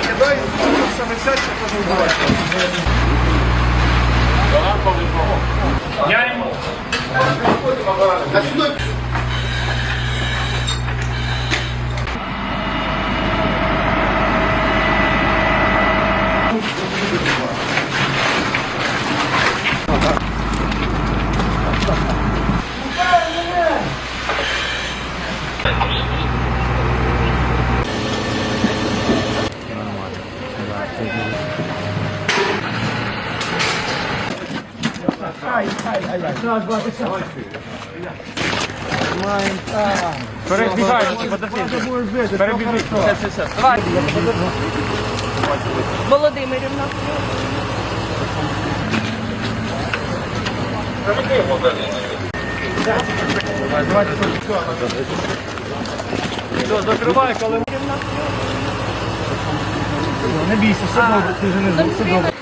кидай, все висять, що потім буває. Ламповий порог. Я йому. Перебігай, подожди. Перебіжи. Давай. Володимирівна. Все, закривай, коли... Не бійся, все добре, ти вже не Зустріли.